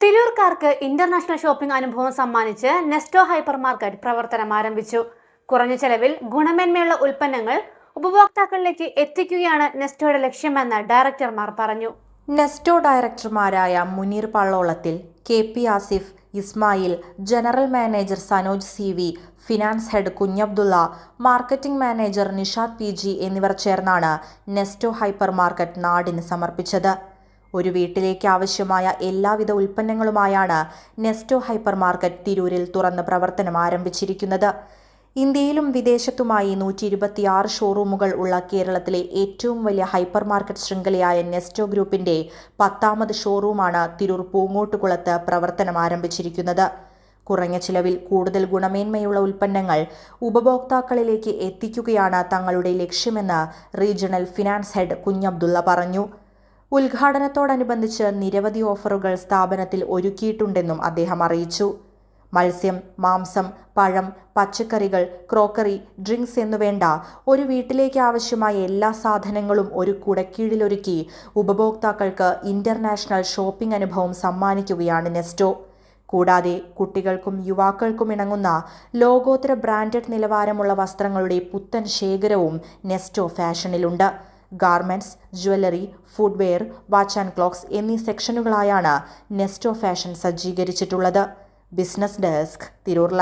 തിരൂർക്കാർക്ക് international shopping അനുഭവം സമ്മാനിച്ച് Nesto hyper market പ്രവർത്തനം ആരംഭിച്ചു. കുറഞ്ഞ ചെലവിൽ ഗുണമേന്മയുള്ള ഉൽപ്പന്നങ്ങൾ ഉപഭോക്താക്കളിലേക്ക് എത്തിക്കുകയാണ് നെസ്റ്റോയുടെ ലക്ഷ്യമെന്ന് ഡയറക്ടർമാർ പറഞ്ഞു. Nesto ഡയറക്ടർമാരായ Muneer Pallolathil K P Asif Ismail general manager Sanoj C V finance head Kunhabdulla marketing manager Nishad P G എന്നിവർ ചേർന്നാണ് നെസ്റ്റോ ഹൈപ്പർ മാർക്കറ്റ് നാടിന് സമർപ്പിച്ചത്. ഒരു വീട്ടിലേക്ക് ആവശ്യമായ എല്ലാവിധ ഉൽപ്പന്നങ്ങളുമായാണ് നെസ്റ്റോ ഹൈപ്പർ മാർക്കറ്റ് തിരൂരിൽ തുറന്ന് പ്രവർത്തനം ആരംഭിച്ചിരിക്കുന്നത്. ഇന്ത്യയിലും വിദേശത്തുമായി നൂറ്റി ഇരുപത്തിയാറ് ഷോറൂമുകൾ ഉള്ള കേരളത്തിലെ ഏറ്റവും വലിയ ഹൈപ്പർ മാർക്കറ്റ് ശൃംഖലയായ നെസ്റ്റോ ഗ്രൂപ്പിന്റെ പത്താമത് ഷോറൂമാണ് തിരൂർ പൂങ്ങോട്ടുകുളത്ത് പ്രവർത്തനം ആരംഭിച്ചിരിക്കുന്നത്. കുറഞ്ഞ ചിലവിൽ കൂടുതൽ ഗുണമേന്മയുള്ള ഉൽപ്പന്നങ്ങൾ ഉപഭോക്താക്കളിലേക്ക് എത്തിക്കുകയാണ് തങ്ങളുടെ ലക്ഷ്യമെന്ന് റീജിയണൽ ഫിനാൻസ് ഹെഡ് കുഞ്ഞബ്ദുള്ള പറഞ്ഞു. ഉദ്ഘാടനത്തോടനുബന്ധിച്ച് നിരവധി ഓഫറുകൾ സ്ഥാപനത്തിൽ ഒരുക്കിയിട്ടുണ്ടെന്നും അദ്ദേഹം അറിയിച്ചു. മത്സ്യം മാംസം പഴം പച്ചക്കറികൾ ക്രോക്കറി ഡ്രിങ്ക്സ് എന്നുവേണ്ട ഒരു വീട്ടിലേക്ക് ആവശ്യമായ എല്ലാ സാധനങ്ങളും ഒരു കുടക്കീഴിലൊരുക്കി ഉപഭോക്താക്കൾക്ക് ഇന്റർനാഷണൽ ഷോപ്പിംഗ് അനുഭവം സമ്മാനിക്കുകയാണ് നെസ്റ്റോ. കൂടാതെ കുട്ടികൾക്കും യുവാക്കൾക്കും ഇണങ്ങുന്ന ലോകോത്തര ബ്രാൻഡഡ് നിലവാരമുള്ള വസ്ത്രങ്ങളുടെ പുത്തൻ ശേഖരവും Nesto ഫാഷനിലുണ്ട്. Garments jewellery footwear watch and clocks എന്നീ സെക്ഷനുകളായാണ് Nesto fashion സജ്ജീകരിച്ചിട്ടുള്ളത്. Business desk Tirur